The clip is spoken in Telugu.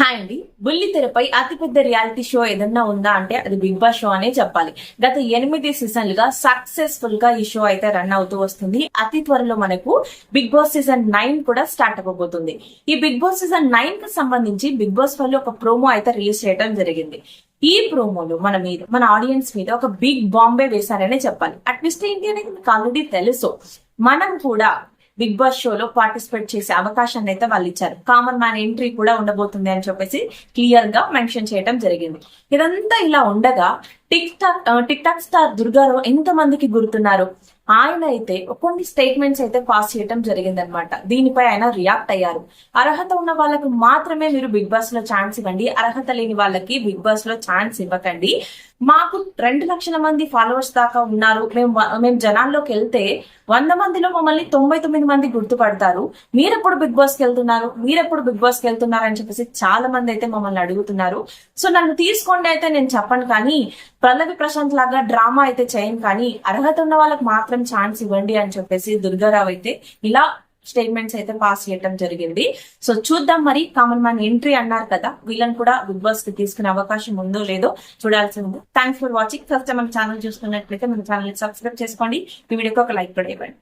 హాయ్ అండి. బుల్లి తెరపై అతిపెద్ద రియాలిటీ షో ఏదన్నా ఉందా అంటే అది బిగ్ బాస్ షో అనే చెప్పాలి. గత ఎనిమిది సీజన్లుగా సక్సెస్ఫుల్గా ఈ షో అయితే రన్ అవుతూ వస్తుంది. అతి త్వరలో మనకు బిగ్ బాస్ సీజన్ నైన్ కూడా స్టార్ట్ అవ్వబోతుంది. ఈ బిగ్ బాస్ సీజన్ నైన్కి సంబంధించి బిగ్ బాస్ వాళ్ళు ఒక ప్రోమో అయితే రిలీజ్ చేయడం జరిగింది. ఈ ప్రోమోలో మన మీద మన ఆడియన్స్ మీద ఒక బిగ్ బాంబే వేశారనే చెప్పాలి. అట్లీస్ట్ ఏంటి అనేది మీకు ఆల్రెడీ తెలుసు. మనం కూడా బిగ్ బాస్ షోలో పార్టిసిపేట్ చేసే అవకాశాన్ని అయితే వాళ్ళు ఇచ్చారు. కామన్ మ్యాన్ ఎంట్రీ కూడా ఉండబోతుంది అని చెప్పేసి క్లియర్గా మెన్షన్ చేయడం జరిగింది. ఇదంతా ఇలా ఉండగా TikTok TikTok star Durgarao ఎంత మందికి గుర్తున్నారు? ఆయన అయితే కొన్ని స్టేట్మెంట్స్ అయితే పాస్ చేయడం జరిగిందనమాట దీనిపై ఆయన రియాక్ట్ అయ్యారు. అర్హత ఉన్న వాళ్ళకు మాత్రమే మీరు బిగ్ బాస్లో ఛాన్స్ ఇవ్వండి. అర్హత లేని వాళ్ళకి బిగ్ బాస్లో ఛాన్స్ ఇవ్వకండి. మాకు రెండు లక్షల మంది ఫాలోవర్స్ దాకా ఉన్నారు. మేము మేము జనాల్లోకి వెళ్తే వంద మందిలో మమ్మల్ని తొంభై తొమ్మిది మంది గుర్తుపడతారు. మీరెప్పుడు బిగ్ బాస్కి వెళ్తున్నారు? మీరెప్పుడు బిగ్ బాస్కి వెళ్తున్నారు అని చెప్పేసి చాలా మంది అయితే మమ్మల్ని అడుగుతున్నారు. సో నన్ను తీసుకోండి అయితే నేను చెప్పను కానీ పల్లవి ప్రశాంత్ లాగా డ్రామా అయితే చేయం కానీ అర్హత ఉన్న వాళ్ళకి మాత్రం ఛాన్స్ ఇవ్వండి అని చెప్పేసి దుర్గారావు అయితే ఇలా స్టేట్మెంట్స్ అయితే పాస్ చేయడం జరిగింది. సో చూద్దాం మరి కామన్ మ్యాన్ ఎంట్రీ అన్నారు కదా వీళ్ళని కూడా బిగ్ బాస్కి తీసుకునే అవకాశం ఉందో లేదో చూడాల్సి ఉంది. థ్యాంక్స్ ఫర్ వాచింగ్ ఫస్ట్ మన ఛానల్ చూస్తున్నట్లయితే మన ఛానల్ సబ్స్క్రైబ్ చేసుకోండి. ఈ వీడియోకి ఒక లైక్ కూడా ఇవ్వండి.